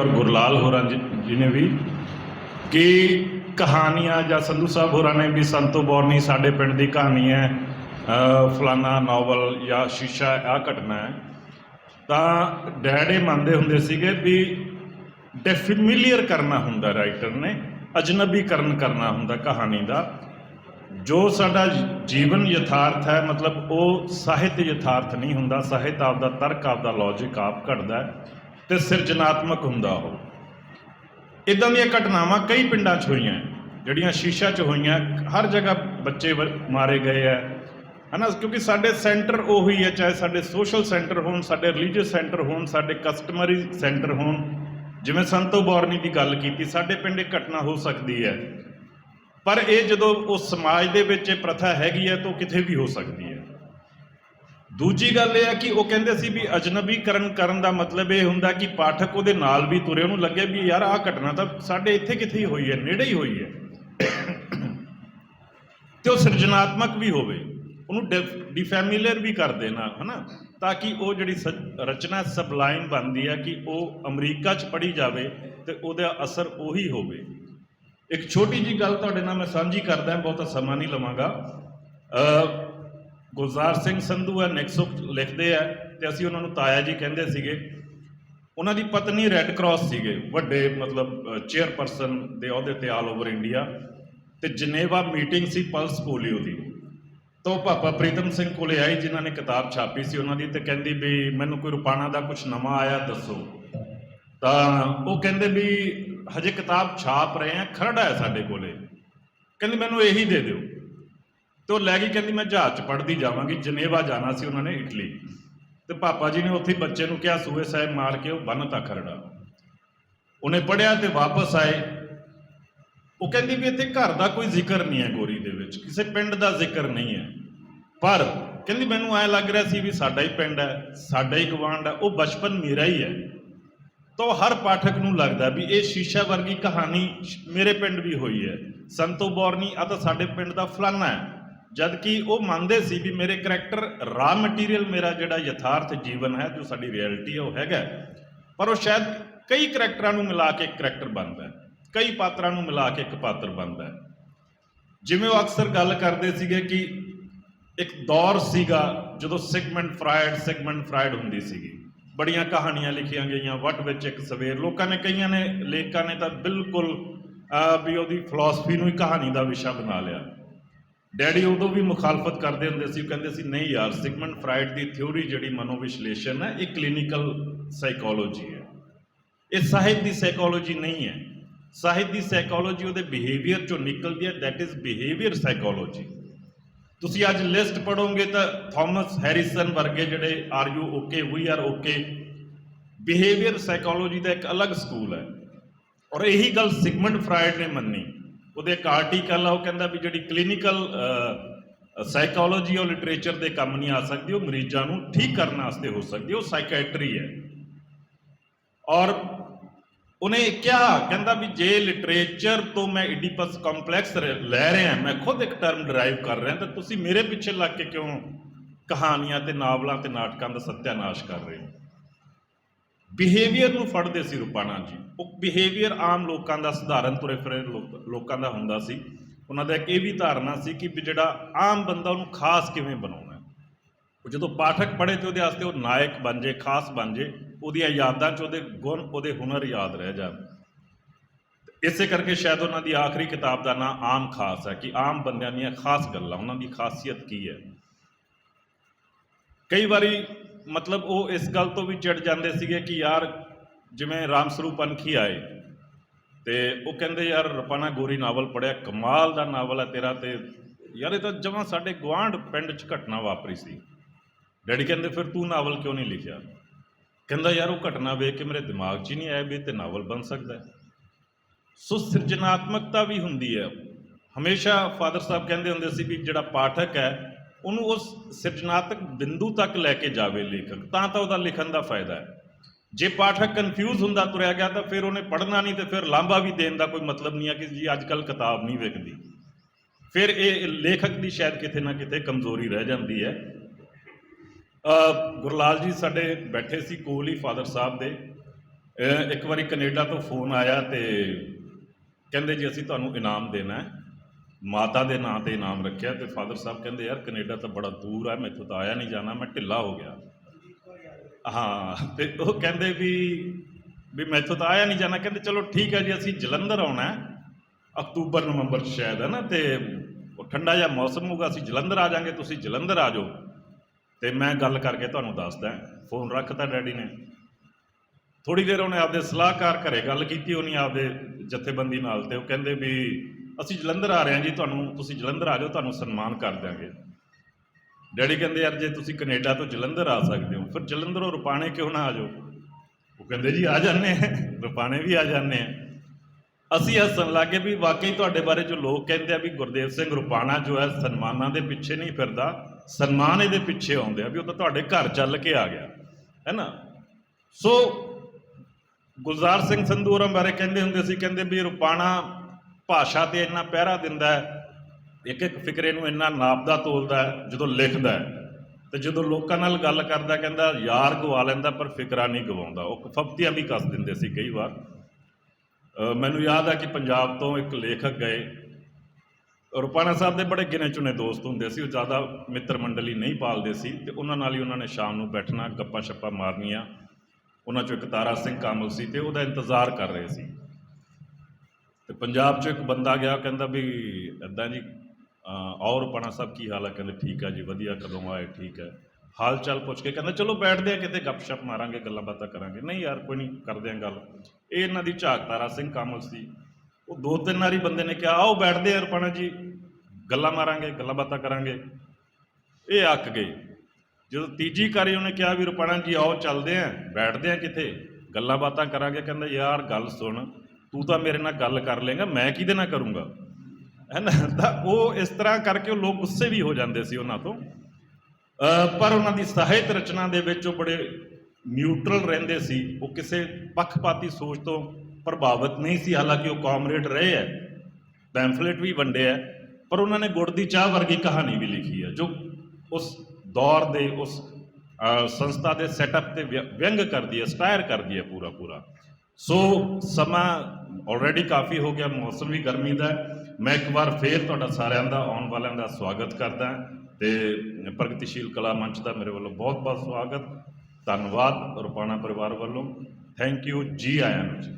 ਔਰ ਗੁਰਲਾਲ ਹੋਰਾਂ ਜੀ ਜੀ ਨੇ ਵੀ, ਕਿ ਕਹਾਣੀਆਂ ਜਾਂ ਸੰਧੂ ਸਾਹਿਬ ਹੋਰਾਂ ਨੇ ਵੀ ਸੰਤੋ ਬੋਰਨੀ ਸਾਡੇ ਪਿੰਡ ਦੀ ਕਹਾਣੀ ਹੈ ਫਲਾਨਾ ਨੋਵਲ ਜਾਂ ਸ਼ੀਸ਼ਾ ਆ ਘਟਨਾ ਹੈ। ਤਾਂ ਡੈਡ ਇਹ ਮੰਨਦੇ ਹੁੰਦੇ ਸੀਗੇ ਵੀ ਡੈਫੀਮੀਲੀਅਰ ਕਰਨਾ ਹੁੰਦਾ ਰਾਈਟਰ ਨੇ, ਅਜਨਬੀਕਰਨ ਕਰਨਾ ਹੁੰਦਾ ਕਹਾਣੀ ਦਾ। ਜੋ ਸਾਡਾ ਜੀਵਨ ਯਥਾਰਥ ਹੈ, ਮਤਲਬ ਉਹ ਸਾਹਿਤ ਯਥਾਰਥ ਨਹੀਂ ਹੁੰਦਾ, ਸਾਹਿਤ ਆਪਦਾ ਤਰਕ, ਆਪਦਾ ਲੌਜੀਕ ਆਪ ਘੜਦਾ ਹੈ। ਤੇ ਸਿਰਜਣਾਤਮਕ ਹੁੰਦਾ ਉਹ। ਇਦਾਂ ਦੀਆਂ ਘਟਨਾਵਾਂ ਕਈ ਪਿੰਡਾਂ 'ਚ ਹੋਈਆਂ ਜਿਹੜੀਆਂ ਸ਼ੀਸ਼ਾ 'ਚ ਹੋਈਆਂ, ਹਰ ਜਗ੍ਹਾ ਬੱਚੇ ਵ- ਮਾਰੇ ਗਏ ਹੈ। ਹਨਾ, ਕਿਉਂਕਿ ਸਾਡੇ ਸੈਂਟਰ ਉਹੀ ਹੈ, ਚਾਹੇ ਸਾਡੇ ਸੋਸ਼ਲ ਸੈਂਟਰ ਹੋਣ, ਸਾਡੇ ਰਿਲੀਜੀਅਸ ਸੈਂਟਰ ਹੋਣ, ਸਾਡੇ ਕਸਟਮਰੀ ਸੈਂਟਰ ਹੋਣ। ਜਿਵੇਂ ਸੰਤੋ ਬੋਰਨੀ ਦੀ ਗੱਲ ਕੀਤੀ, ਸਾਡੇ ਪਿੰਡ ਇਹ ਘਟਨਾ ਹੋ ਸਕਦੀ ਹੈ। ਪਰ ਇਹ ਜਦੋਂ ਉਸ ਸਮਾਜ ਦੇ ਵਿੱਚ ਇਹ ਪ੍ਰਥਾ ਹੈਗੀ ਹੈ, ਤਾਂ ਉਹ ਕਿਤੇ ਵੀ ਹੋ ਸਕਦੀ ਹੈ। ਦੂਜੀ ਗੱਲ ਇਹ ਹੈ ਕਿ ਉਹ ਕਹਿੰਦੇ ਸੀ ਵੀ ਅਜਨਬੀਕਰਨ ਕਰਨ ਦਾ ਮਤਲਬ ਇਹ ਹੁੰਦਾ ਕਿ ਪਾਠਕ ਉਹਦੇ ਨਾਲ ਵੀ ਤੁਰੇ, ਉਹਨੂੰ ਲੱਗੇ ਵੀ ਯਾਰ ਆਹ ਘਟਨਾ ਤਾਂ ਸਾਡੇ ਇੱਥੇ ਕਿੱਥੇ ਹੀ ਹੋਈ ਹੈ, ਨੇੜੇ ਹੀ ਹੋਈ ਹੈ। ਤੇ ਉਹ ਸਿਰਜਣਾਤਮਕ ਵੀ ਹੋਵੇ, ਉਹਨੂੰ ਡਿਫੈਮਿਲੀਅਰ ਵੀ ਕਰ ਦੇਣਾ ਹਨਾ? ਤਾਂ ਕਿ ਉਹ ਜਿਹੜੀ ਸ- ਰਚਨਾ ਸਬਲਾਈਮ ਬਣਦੀ ਹੈ ਕਿ ਉਹ ਅਮਰੀਕਾ 'ਚ ਪੜ੍ਹੀ ਜਾਵੇ ਤੇ ਉਹਦਾ ਅਸਰ ਉਹੀ ਹੋਵੇ। ਇੱਕ ਛੋਟੀ ਜੀ ਗੱਲ ਤੁਹਾਡੇ ਨਾਲ ਮੈਂ ਸਾਂਝੀ ਕਰਦਾ, ਬਹੁਤਾ ਸਮਾਂ ਨਹੀਂ ਲਵਾਂਗਾ। ਗੁਲਜ਼ਾਰ ਸਿੰਘ ਸੰਧੂ ਹੈ ਨਿਕਸੁਕ ਲਿਖਦੇ ਆ ਤੇ ਅਸੀਂ ਉਹਨਾਂ ਨੂੰ ਤਾਇਆ ਜੀ ਕਹਿੰਦੇ ਸੀਗੇ। ਉਹਨਾਂ ਦੀ ਪਤਨੀ ਰੈੱਡ ਕਰਾਸ ਸੀਗੇ, ਵੱਡੇ ਮਤਲਬ ਚੇਅਰਪਰਸਨ ਦੇ ਅਹੁਦੇ ਤੇ ਆਲ ਓਵਰ ਇੰਡੀਆ ਤੇ ਜਨੇਵਾ ਮੀਟਿੰਗ ਸੀ ਪਲਸ ਪੋਲੀਓ ਦੀ। ਤਾਂ ਉਹ ਪਾਪਾ ਪ੍ਰੀਤਮ ਸਿੰਘ ਕੋਲੇ ਆਈ ਜਿਨ੍ਹਾਂ ਨੇ ਕਿਤਾਬ ਛਾਪੀ ਸੀ ਉਹਨਾਂ ਦੀ ਤੇ ਕਹਿੰਦੀ ਵੀ ਮੈਨੂੰ ਕੋਈ ਰੁਪਾਣਾ ਦਾ ਕੁਝ ਨਵਾਂ ਆਇਆ, ਦੱਸੋ। ਤਾਂ ਉਹ ਕਹਿੰਦੇ ਵੀ ਹਜੇ ਕਿਤਾਬ ਛਾਪ ਰਹੇ ਆ, ਖਰੜਾ ਹੈ ਸਾਡੇ ਕੋਲੇ। ਕਹਿੰਦੀ ਮੈਨੂੰ ਇਹੀ ਦੇ ਦਿਓ। ਤੇ ਉਹ ਲੈ ਗਈ ਕਹਿੰਦੀ ਮੈਂ ਜਹਾਜ਼ 'ਚ ਪੜ੍ਹਦੀ ਜਾਵਾਂਗੀ, ਜਨੇਵਾ ਜਾਣਾ ਸੀ ਉਹਨਾਂ ਨੇ ਇਟਲੀ। ਤੇ ਪਾਪਾ ਜੀ ਨੇ ਉੱਥੇ ਬੱਚੇ ਨੂੰ ਕਿਹਾ, ਸੂਏ ਸਾਹਿਬ ਮਾਰ ਕੇ ਉਹ ਬੰਨਤਾ ਖਰੜਾ। ਉਹਨੇ ਪੜਿਆ ਤੇ ਵਾਪਸ ਆਏ। ਉਹ ਕਹਿੰਦੀ ਵੀ ਇੱਥੇ ਘਰ ਦਾ ਕੋਈ ਜ਼ਿਕਰ ਨਹੀਂ ਹੈ ਗੋਰੀ ਦੇ ਵਿੱਚ, ਕਿਸੇ ਪਿੰਡ ਦਾ ਜ਼ਿਕਰ ਨਹੀਂ ਹੈ। ਪਰ ਕਹਿੰਦੀ ਮੈਨੂੰ ਐ ਲੱਗ ਰਿਹਾ ਸੀ ਵੀ ਸਾਡਾ ਹੀ ਪਿੰਡ ਹੈ, ਸਾਡਾ ਹੀ ਗਵਾਂਡ ਹੈ, ਉਹ ਬਚਪਨ ਮੇਰਾ ਹੀ ਹੈ। ਤਾਂ ਉਹ ਹਰ ਪਾਠਕ ਨੂੰ ਲੱਗਦਾ ਵੀ ਇਹ ਸ਼ੀਸ਼ਾ ਵਰਗੀ ਕਹਾਣੀ ਮੇਰੇ ਪਿੰਡ ਵੀ ਹੋਈ ਹੈ। ਸੰਤੋ ਬੋਰਨੀ ਆ ਤਾਂ ਸਾਡੇ ਪਿੰਡ ਦਾ ਫਲਾਨਾ ਹੈ। ਜਦ ਕਿ ਉਹ ਮੰਨਦੇ ਸੀ ਵੀ ਮੇਰੇ ਕਰੈਕਟਰ ਰਾ ਮਟੀਰੀਅਲ ਮੇਰਾ ਜਿਹੜਾ ਯਥਾਰਥ ਜੀਵਨ ਹੈ, ਜੋ ਸਾਡੀ ਰਿਐਲਿਟੀ ਹੈ, ਉਹ ਹੈਗਾ ਪਰ ਉਹ ਸ਼ਾਇਦ ਕਈ ਕਰੈਕਟਰਾਂ ਨੂੰ ਮਿਲਾ ਕੇ ਇੱਕ ਕਰੈਕਟਰ ਬਣਦਾ ਹੈ। ਕਈ ਪਾਤਰਾਂ ਨੂੰ ਮਿਲਾ ਕੇ ਇੱਕ ਪਾਤਰ ਬਣਦਾ ਹੈ। ਜਿਵੇਂ ਉਹ ਅਕਸਰ ਗੱਲ ਕਰਦੇ ਸੀਗੇ ਕਿ ਇੱਕ ਦੌਰ ਸੀਗਾ, ਜਦੋਂ ਸਿਗਮੰਡ ਫਰਾਇਡ ਸਿਗਮੰਡ ਫਰਾਇਡ ਹੁੰਦੀ ਸੀਗੀ। ਬੜੀਆਂ ਕਹਾਣੀਆਂ ਲਿਖੀਆਂ ਗਈਆਂ, ਵਟ ਵਿੱਚ ਇੱਕ ਸਵੇਰ। ਲੋਕਾਂ ਨੇ, ਕਈਆਂ ਨੇ, ਲੇਖਕਾਂ ਨੇ ਤਾਂ ਬਿਲਕੁਲ ਵੀ ਉਹਦੀ ਫਿਲਾਸਫੀ ਨੂੰ ਹੀ ਕਹਾਣੀ ਦਾ ਵਿਸ਼ਾ ਬਣਾ ਲਿਆ। ਡੈਡੀ ਉਦੋਂ ਵੀ ਮੁਖਾਲਫਤ ਕਰਦੇ ਹੁੰਦੇ ਸੀ, ਉਹ ਕਹਿੰਦੇ ਸੀ, ਨਹੀਂ ਯਾਰ, ਸਿਗਮੰਡ ਫਰਾਇਡ ਦੀ ਥਿਉਰੀ ਜਿਹੜੀ ਮਨੋਵਿਸ਼ਲੇਸ਼ਣ ਹੈ, ਇਹ ਕਲੀਨਿਕਲ ਸਾਈਕੋਲੋਜੀ ਹੈ। ਇਹ ਸਾਹਿਤ ਦੀ ਸਾਈਕੋਲੋਜੀ ਨਹੀਂ ਹੈ। ਸਾਹਿਤ ਦੀ ਸਾਈਕੋਲੋਜੀ ਉਹਦੇ ਬਿਹੇਵੀਅਰ ਚੋਂ ਨਿਕਲਦੀ ਹੈ ਦੈਟ ਇਜ਼ ਬਿਹੇਵੀਅਰ ਸਾਈਕੋਲੋਜੀ। ਤੁਸੀਂ ਅੱਜ ਲਿਸਟ ਪੜੋਗੇ ਤਾਂ ਥਾਮਸ ਹੈਰਿਸਨ ਵਰਗੇ ਜਿਹੜੇ are you okay we are okay behaviour psychology ਦਾ ਇੱਕ ਅਲੱਗ ਸਕੂਲ ਹੈ। ਔਰ ਇਹੀ ਗੱਲ ਸਿਗਮੰਡ ਫਰਾਇਡ ਨੇ ਮੰਨੀ। ਉਹਦੇ ਇੱਕ ਆਰਟੀਕਲ ਆ, ਉਹ ਕਹਿੰਦਾ ਵੀ ਜਿਹੜੀ ਕਲੀਨਿਕਲ ਸਾਈਕੋਲੋਜੀ ਉਹ ਲਿਟਰੇਚਰ ਦੇ ਕੰਮ ਨਹੀਂ ਆ ਸਕਦੀ, ਉਹ ਮਰੀਜ਼ਾਂ ਨੂੰ ਠੀਕ ਕਰਨ ਵਾਸਤੇ ਹੋ ਸਕਦੀ, ਉਹ ਸਾਈਕੈਟਰੀ ਹੈ। ਔਰ ਉਹਨੇ ਕਿਹਾ, ਕਹਿੰਦਾ ਵੀ ਜੇ ਲਿਟਰੇਚਰ ਤੋਂ ਮੈਂ ਇਡੀਪਸ ਕੰਪਲੈਕਸ ਲੈ ਰਿਹਾ, ਮੈਂ ਖੁਦ ਇੱਕ ਟਰਮ ਡਰਾਈਵ ਕਰ ਰਿਹਾ, ਤਾਂ ਤੁਸੀਂ ਮੇਰੇ ਪਿੱਛੇ ਲੱਗ ਕੇ ਕਿਉਂ ਕਹਾਣੀਆਂ ਤੇ ਨਾਵਲਾਂ ਤੇ ਨਾਟਕਾਂ ਦਾ ਸਤਿਆਨਾਸ਼ ਕਰ ਰਹੇ ਹੋ? ਬਿਹੇਵੀਅਰ ਨੂੰ ਫੜਦੇ ਸੀ ਰੂਪਾਣਾ ਜੀ। ਉਹ ਬਿਹੇਵੀਅਰ ਆਮ ਲੋਕਾਂ ਦਾ ਸਧਾਰਨ ਤੁਰੇ ਫਿਰੇ ਲੋਕਾਂ ਦਾ ਹੁੰਦਾ ਸੀ। ਉਹਨਾਂ ਦਾ ਇਹ ਵੀ ਧਾਰਨਾ ਸੀ ਕਿ ਵੀ ਜਿਹੜਾ ਆਮ ਬੰਦਾ ਉਹਨੂੰ ਖਾਸ ਕਿਵੇਂ ਬਣਾਉਣਾ ਹੈ। ਉਹ ਜਦੋਂ ਪਾਠਕ ਪੜ੍ਹੇ ਤੇ ਉਹਦੇ ਵਾਸਤੇ ਉਹ ਨਾਇਕ ਬਣ ਜੇ, ਖਾਸ ਬਣ ਜੇ, ਉਹਦੀਆਂ ਯਾਦਾਂ 'ਚ ਉਹਦੇ ਗੁਣ, ਉਹਦੇ ਹੁਨਰ ਯਾਦ ਰਹਿ ਜਾਣ। ਇਸੇ ਕਰਕੇ ਸ਼ਾਇਦ ਉਹਨਾਂ ਦੀ ਆਖਰੀ ਕਿਤਾਬ ਦਾ ਨਾਂ ਆਮ ਖਾਸ ਹੈ ਕਿ ਆਮ ਬੰਦਿਆਂ ਦੀਆਂ ਖਾਸ ਗੱਲਾਂ, ਉਹਨਾਂ ਦੀ ਖਾਸੀਅਤ ਕੀ ਹੈ। ਕਈ ਵਾਰੀ ਮਤਲਬ ਉਹ ਇਸ ਗੱਲ ਤੋਂ ਵੀ ਚਿੜ ਜਾਂਦੇ ਸੀਗੇ ਕਿ ਯਾਰ ਜਿਵੇਂ ਰਾਮ ਸਰੂਪ ਅਨਖੀ ਆਏ ਤੇ ਉਹ ਕਹਿੰਦੇ ਯਾਰ ਰਪਾਨਾ ਗੋਰੀ ਨਾਵਲ ਪੜਿਆ, ਕਮਾਲ ਦਾ ਨਾਵਲ ਹੈ ਤੇਰਾ ਤੇ ਯਾਰ ਇਹ ਤਾਂ ਜਮਾਂ ਸਾਡੇ ਗਵਾਂਢ ਪਿੰਡ 'ਚ ਘਟਨਾ ਵਾਪਰੀ ਸੀ। ਡੈਡੀ ਕਹਿੰਦੇ ਫਿਰ ਤੂੰ ਨਾਵਲ ਕਿਉਂ ਨਹੀਂ ਲਿਖਿਆ? ਕਹਿੰਦਾ ਯਾਰ ਉਹ ਘਟਨਾ ਵੇਖ ਕੇ ਮੇਰੇ ਦਿਮਾਗ 'ਚ ਹੀ ਨਹੀਂ ਆਇਆ ਵੀ ਇਹ ਤੇ ਨਾਵਲ ਬਣ ਸਕਦਾ ਹੈ। ਸੋ ਸਿਰਜਣਾਤਮਕਤਾ ਵੀ ਹੁੰਦੀ ਹੈ। ਹਮੇਸ਼ਾ ਫਾਦਰ ਸਾਹਿਬ ਕਹਿੰਦੇ ਹੁੰਦੇ ਸੀ ਵੀ ਜਿਹੜਾ ਪਾਠਕ ਹੈ ਉਹਨੂੰ ਉਸ ਸਿਰਜਣਾਤਮਕ ਬਿੰਦੂ ਤੱਕ ਲੈ ਕੇ ਜਾਵੇ ਲੇਖਕ, ਤਾਂ ਤਾਂ ਉਹਦਾ ਲਿਖਣ ਦਾ ਫਾਇਦਾ ਹੈ। ਜੇ ਪਾਠਕ ਕਨਫਿਊਜ਼ ਹੁੰਦਾ ਤੁਰਿਆ ਗਿਆ ਤਾਂ ਫਿਰ ਉਹਨੇ ਪੜ੍ਹਨਾ ਨਹੀਂ ਤੇ ਫਿਰ ਲਾਂਭਾ ਵੀ ਦੇਣ ਦਾ ਕੋਈ ਮਤਲਬ ਨਹੀਂ ਆ ਕਿ ਜੀ ਅੱਜ ਕੱਲ ਕਿਤਾਬ ਨਹੀਂ ਵਿਕਦੀ। ਫਿਰ ਇਹ ਲੇਖਕ ਦੀ ਸ਼ਾਇਦ ਕਿਤੇ ਨਾ ਕਿਤੇ ਕਮਜ਼ੋਰੀ ਰਹਿ ਜਾਂਦੀ ਹੈ। ਗੁਰਲਾਲ ਜੀ ਸਾਡੇ ਬੈਠੇ ਸੀ ਕੋਲ ਹੀ ਫਾਦਰ ਸਾਹਿਬ ਦੇ। ਇੱਕ ਵਾਰੀ ਕੈਨੇਡਾ ਤੋਂ ਫੋਨ ਆਇਆ ਤੇ ਕਹਿੰਦੇ ਜੀ ਅਸੀਂ ਤੁਹਾਨੂੰ ਇਨਾਮ ਦੇਣਾ ਹੈ। ਮਾਤਾ ਦੇ ਨਾਂ ਤੇ ਇਨਾਮ ਰੱਖਿਆ ਤੇ ਫਾਦਰ ਸਾਹਿਬ ਕਹਿੰਦੇ, ਯਾਰ, ਕੈਨੇਡਾ ਤਾਂ ਬੜਾ ਦੂਰ ਹੈ ਮੈਥੋਂ ਤਾਂ ਆਇਆ ਨਹੀਂ ਜਾਣਾ, ਮੈਂ ਢਿੱਲਾ ਹੋ ਗਿਆ। ਹਾਂ, ਤੇ ਉਹ ਕਹਿੰਦੇ ਵੀ ਵੀ ਮੈਥੋਂ ਤਾਂ ਆਇਆ ਨਹੀਂ ਜਾਣਾ, ਕਹਿੰਦੇ, ਚਲੋ ਠੀਕ ਹੈ ਜੀ, ਅਸੀਂ ਜਲੰਧਰ ਆਉਣਾ ਅਕਤੂਬਰ, ਨਵੰਬਰ ਸ਼ਾਇਦ ਹੈ ਨਾ, ਤੇ ਉਹ ਠੰਡਾ ਜਿਹਾ ਮੌਸਮ ਹੋਊਗਾ, ਅਸੀਂ ਜਲੰਧਰ ਆ ਜਾਾਂਗੇ, ਤੁਸੀਂ ਜਲੰਧਰ ਆ ਜਾਓ। ਤੇ ਮੈਂ ਗੱਲ ਕਰਕੇ ਤੁਹਾਨੂੰ ਦੱਸਦਾ, ਫੋਨ ਰੱਖਤਾ ਡੈਡੀ ਨੇ। ਥੋੜੀ ਦੇਰ ਉਹਨੇ ਆਪਦੇ ਸਲਾਹਕਾਰ ਘਰੇ ਗੱਲ ਕੀਤੀ, ਉਹਨੇ ਆਪਦੇ ਜਥੇਬੰਦੀ ਨਾਲ ਤੇ ਉਹ ਕਹਿੰਦੇ ਵੀ ਅਸੀਂ ਜਲੰਧਰ ਆ ਰਹੇ ਹਾਂ ਜੀ, ਤੁਹਾਨੂੰ, ਤੁਸੀਂ ਜਲੰਧਰ ਆ ਜਾਓ, ਤੁਹਾਨੂੰ ਸਨਮਾਨ ਕਰ ਦਿਆਂਗੇ। ਡੈਡੀ ਕਹਿੰਦੇ, ਯਾਰ, ਜੇ ਤੁਸੀਂ ਕੈਨੇਡਾ ਤੋਂ ਜਲੰਧਰ ਆ ਸਕਦੇ ਹੋ, ਫਿਰ ਜਲੰਧਰੋਂ ਰੁਪਾਣੇ ਕਿਉਂ ਨਾ ਆ ਜਾਓ? ਉਹ ਕਹਿੰਦੇ, ਜੀ, ਆ ਜਾਂਦੇ ਆ ਰੁਪਾਣੇ ਵੀ ਆ ਜਾਂਦੇ ਆ ਅਸੀਂ ਹੱਸਣ ਲੱਗੇ ਵੀ ਵਾਕਈ ਤੁਹਾਡੇ ਬਾਰੇ ਜੋ ਲੋਕ ਕਹਿੰਦੇ ਆ ਵੀ ਗੁਰਦੇਵ ਸਿੰਘ ਰੁਪਾਣਾ ਜੋ ਹੈ, ਸਨਮਾਨਾਂ ਦੇ ਪਿੱਛੇ ਨਹੀਂ ਫਿਰਦਾ, ਸਨਮਾਨ ਇਹਦੇ ਪਿੱਛੇ ਆਉਂਦੇ ਆ ਵੀ ਉਹ ਤਾਂ ਤੁਹਾਡੇ ਘਰ ਚੱਲ ਕੇ ਆ ਗਿਆ, ਹੈ ਨਾ? ਸੋ ਗੁਲਜ਼ਾਰ ਸਿੰਘ ਸੰਧੂ ਬਾਰੇ ਕਹਿੰਦੇ ਹੁੰਦੇ ਸੀ, ਕਹਿੰਦੇ ਵੀ ਰੁਪਾਣਾ ਭਾਸ਼ਾ ਤੇ ਇੰਨਾ ਪਹਿਰਾ ਦਿੰਦਾ ਹੈ, ਇੱਕ ਇੱਕ ਫਿਕਰੇ ਨੂੰ ਇੰਨਾ ਨਾਪਦਾ ਤੋਲਦਾ ਹੈ, ਜਦੋਂ ਲਿਖਦਾ ਹੈ, ਤੇ ਜਦੋਂ ਲੋਕਾਂ ਨਾਲ ਗੱਲ ਕਰਦਾ, ਕਹਿੰਦਾ ਯਾਰ ਗਵਾ ਲੈਂਦਾ, ਪਰ ਫਿਕਰਾ ਨਹੀਂ ਗਵਾਉਂਦਾ। ਉਹ ਕਫਤੀਆਂ ਵੀ ਕੱਸ ਦਿੰਦੇ ਸੀ ਕਈ ਵਾਰ। ਮੈਨੂੰ ਯਾਦ ਆ ਕਿ ਪੰਜਾਬ ਤੋਂ ਇੱਕ ਲੇਖਕ ਗਏ। ਰੁਪਾਣਾ ਸਾਹਿਬ ਦੇ ਬੜੇ ਗਿਣੇ ਚੁਣੇ ਦੋਸਤ ਹੁੰਦੇ ਸੀ, ਉਹ ਜ਼ਿਆਦਾ ਮਿੱਤਰ ਮੰਡਲੀ ਨਹੀਂ ਪਾਲਦੇ ਸੀ, ਤੇ ਉਹਨਾਂ ਨਾਲ ਹੀ ਉਹਨਾਂ ਨੇ ਸ਼ਾਮ ਨੂੰ ਬੈਠਣਾ ਗੱਪਾਂ ਸ਼ੱਪਾਂ ਮਾਰਨੀਆਂ। ਉਹਨਾਂ ਚੋਂ ਇੱਕ ਤਾਰਾ ਸਿੰਘ ਕਾਮਲ ਸੀ ਤੇ ਉਹਦਾ ਇੰਤਜ਼ਾਰ ਕਰ ਰਹੇ ਸੀ। ਪੰਜਾਬ ਚੋਂ ਇੱਕ ਬੰਦਾ ਗਿਆ ਕਹਿੰਦਾ ਵੀ ਇਦਾਂ ਜੀ, ਅਹ ਔਰ ਰੁਪਾਣਾ ਸਾਹਿਬ ਕੀ ਹਾਲ ਹੈ ਕਹਿੰਦੇ ਠੀਕ ਆ ਜੀ, ਵਧੀਆ, ਕਦੋਂ ਆਏ? ਠੀਕ ਹੈ ਹਾਲ ਚਾਲ ਪੁੱਛ ਕੇ ਕਹਿੰਦਾ, ਚਲੋ ਬੈਠਦੇ ਆ, ਕਿਤੇ ਗੱਪਸ਼ਪ ਮਾਰਾਂਗੇ, ਗੱਲਾਂ ਬਾਤਾਂ ਕਰਾਂਗੇ। ਨਹੀਂ ਯਾਰ, ਕੋਈ ਨਹੀਂ, ਕਰਦੇ ਆ ਗੱਲ। ਇਹ ਇਹਨਾਂ ਦੀ ਝਾਕ ਤਾਰਾ ਸਿੰਘ ਕਾਮਲ ਸੀ। ਉਹ ਦੋ ਤਿੰਨ ਵਾਰੀ ਬੰਦੇ ਨੇ ਕਿਹਾ, ਆਓ ਬੈਠਦੇ ਆ ਰੁਪਾਣਾ ਜੀ, ਗੱਲਾਂ ਮਾਰਾਂਗੇ, ਗੱਲਾਂ ਬਾਤਾਂ ਕਰਾਂਗੇ। ਇਹ ਅੱਕ ਗਏ। ਜਦੋਂ ਤੀਜੀ ਕਾਰੀ ਉਹਨੇ ਕਿਹਾ ਵੀ ਰੁਪਾਣਾ ਜੀ, ਆਓ ਚੱਲਦੇ ਆਂ, ਬੈਠਦੇ ਆਂ ਕਿਤੇ, ਗੱਲਾਂ ਬਾਤਾਂ ਕਰਾਂਗੇ। ਕਹਿੰਦਾ, ਯਾਰ, ਗੱਲ ਸੁਣ ਤੂੰ ਤਾਂ ਮੇਰੇ ਨਾਲ ਗੱਲ ਕਰ ਲੇਗਾ ਮੈਂ ਕਿਹਦੇ ਨਾਲ ਕਰੂੰਗਾ? ਹੈ ਨਾ? ਤਾਂ ਉਹ ਇਸ ਤਰ੍ਹਾਂ ਕਰਕੇ ਉਹ ਲੋਕ ਗੁੱਸੇ ਵੀ ਹੋ ਜਾਂਦੇ ਸੀ ਉਹਨਾਂ ਤੋਂ। ਪਰ ਉਹਨਾਂ ਦੀ ਸਾਹਿਤ ਰਚਨਾ ਦੇ ਵਿੱਚ ਉਹ ਬੜੇ ਨਿਊਟਰਲ ਰਹਿੰਦੇ ਸੀ। ਉਹ ਕਿਸੇ ਪੱਖਪਾਤੀ ਸੋਚ ਤੋਂ ਪ੍ਰਭਾਵਿਤ ਨਹੀਂ ਸੀ। ਹਾਲਾਂਕਿ ਉਹ ਕਾਮਰੇਡ ਰਹੇ ਹੈ ਪੈਂਫਲੇਟ ਵੀ ਵੰਡੇ ਹੈ, ਪਰ ਉਹਨਾਂ ਨੇ ਗੁੜ ਦੀ ਚਾਹ ਵਰਗੀ ਕਹਾਣੀ ਵੀ ਲਿਖੀ ਹੈ, ਜੋ ਉਸ ਦੌਰ ਦੇ, ਉਸ ਸੰਸਥਾ ਦੇ ਸੈਟਅਪ ਤੇ ਵਿਅ- ਵਿਅੰਗ ਕਰਦੀ ਹੈ ਸਟਾਇਰ ਕਰਦੀ ਹੈ ਪੂਰਾ ਪੂਰਾ ਸੋ ਸਮਾਂ ਆਲਰੇਡੀ ਕਾਫੀ ਹੋ ਗਿਆ, ਮੌਸਮ ਵੀ ਗਰਮੀ ਦਾ ਮੈਂ ਇੱਕ ਵਾਰ ਫੇਰ ਤੁਹਾਡਾ ਸਾਰਿਆਂ ਦਾ, ਆਉਣ ਵਾਲਿਆਂ ਦਾ ਸਵਾਗਤ ਕਰਦਾ ਤੇ ਪ੍ਰਗਤੀਸ਼ੀਲ ਕਲਾ ਮੰਚ ਦਾ ਮੇਰੇ ਵੱਲੋਂ ਬਹੁਤ ਬਹੁਤ ਸਵਾਗਤ। ਧੰਨਵਾਦ ਰੁਪਾਣਾ ਪਰਿਵਾਰ ਵੱਲੋਂ। ਥੈਂਕ ਯੂ ਜੀ ਆਇਆਂ ਨੂੰ ਜੀ